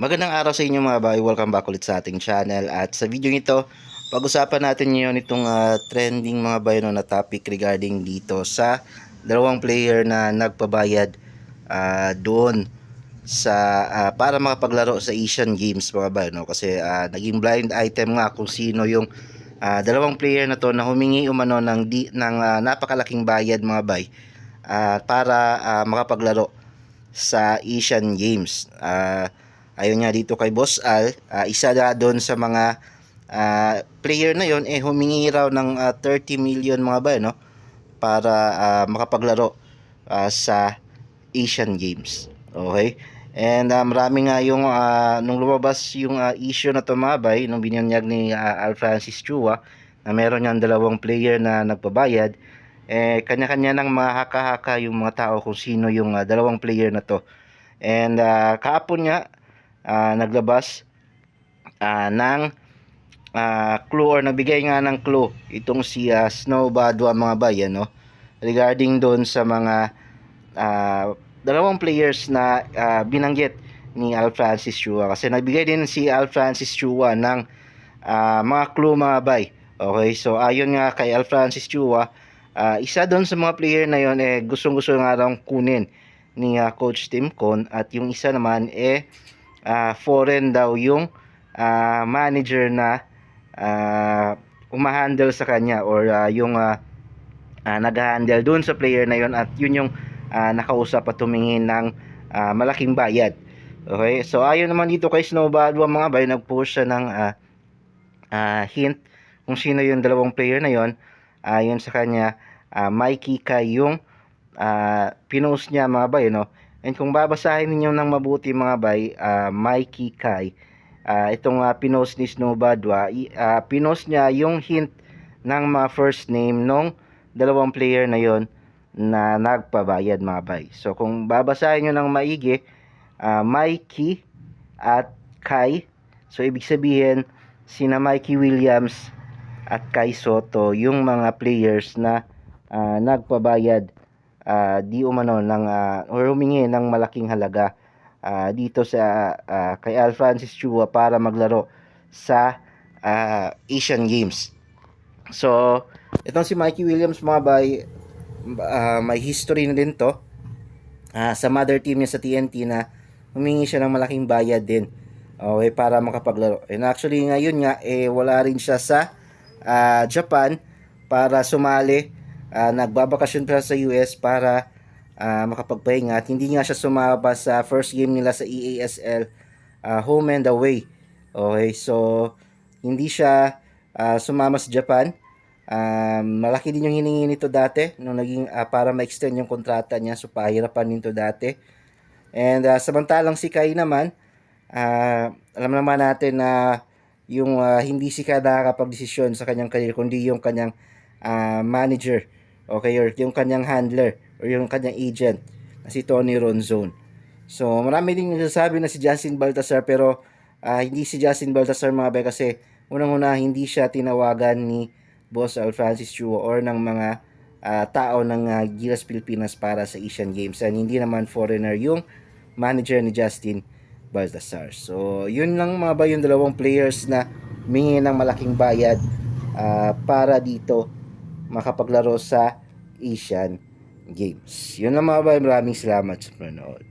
Magandang araw sa inyo mga bay. Welcome back ulit sa ating channel. At sa video ito, pag-usapan natin ngayon itong ah, trending mga bay no, na topic regarding dito sa dalawang player na nagpabayad ah, doon sa ah, para makapaglaro sa Asian Games mga bay no kasi ah, naging blind item nga kung sino yung ah, dalawang player na to na humingi umano ng di, ng ah, napakalaking bayad mga bay ah, para ah, makapaglaro sa Asian Games. Ah, ayon nga dito kay Boss Al, ah, isa na doon sa mga ah, player na yon eh humingi raw ng ah, 30 million mga ba no para ah, makapaglaro ah, sa Asian Games. Okay? And ah, marami nga yung ah, nung lumabas yung ah, issue na tumabay nung binyanyag ni ah, Al Francis Chua na meron niyang dalawang player na nagpabayad eh kanya-kanya nang mahaka-haka yung mga tao kung sino yung ah, dalawang player na to. And ah, kahapon nga ah, naglabas ah, ng ah, clue or nabigay nga ng clue itong si ah, Snow Badwa mga bayan no regarding doon sa mga ah, dalawang players na ah, binanggit ni Al Francis Chua kasi nagbigay din si Al Francis Chua ng ah, mga clue mga bay. Okay, so ayon nga kay Al Francis Chua, ah, isa doon sa mga player na yon eh gustong-gusto nga raw kunin ni ah, Coach Tim Con at yung isa naman eh ah, foreign daw yung ah, manager na ah, umahandle sa kanya or ah, yung ah, ah, nag-handle doon sa player na yon at yun yung ah, nakausap at tumingin ng ah, malaking bayad. Okay, so ayon naman dito kay Snowball, mga bay, nag-post siya ng ah, ah, hint kung sino yung dalawang player na yon. Ayon sa kanya, ah, Mikey Kai yung ah, pinost niya mga bay, no? And kung babasahin ninyo ng mabuti mga bay, ah, Mikey Kai, ah, itong ah, pinost ni Snowbadwa, ah, pinost niya yung hint ng mga first name nung dalawang player na yon na nagpabayad mga bay. So kung babasahin nyo ng maigi, ah, Mikey at Kai, so ibig sabihin, sina Mikey Williams at Kai Soto yung mga players na ah, nagpabayad ah, di umano ng ah, or humingi ng malaking halaga ah, dito sa ah, kay Al Francis Chua para maglaro sa ah, Asian Games. So, itong si Mikey Williams mga bay, ah, may history na din to ah, sa mother team niya sa TNT na humingi siya ng malaking bayad din okay, para makapaglaro. And actually ngayon nga eh wala rin siya sa ah, Japan para sumali. Ah, nagbabakasyon pa sa US para ah, makapagpahinga at hindi nga siya sumaba sa first game nila sa EASL ah, home and away. Okay, so hindi siya ah, sumama sa Japan. Um, malaki din yung hiningi nito dati nung naging ah, para ma-extend yung kontrata niya so pahirapan nito dati. And ah, samantalang si Kai naman, ah, alam naman natin na yung ah, hindi si Kai nakakapag-desisyon sa kanyang career kundi yung kanyang ah, manager okay or yung kanyang handler or yung kanyang agent na si Tony Ronzone. So marami din nagsasabi na si Justin Baltasar pero ah, hindi si Justin Baltasar mga bay kasi unang-una hindi siya tinawagan ni Boss Al Francis Chua or ng mga ah, tao ng ah, Gilas Pilipinas para sa Asian Games and hindi naman foreigner yung manager ni Justin Baltasar. So, yun lang mga ba yung dalawang players na humingi ng malaking bayad ah, para dito makapaglaro sa Asian Games. Yun lang mga ba, maraming salamat sa panonood.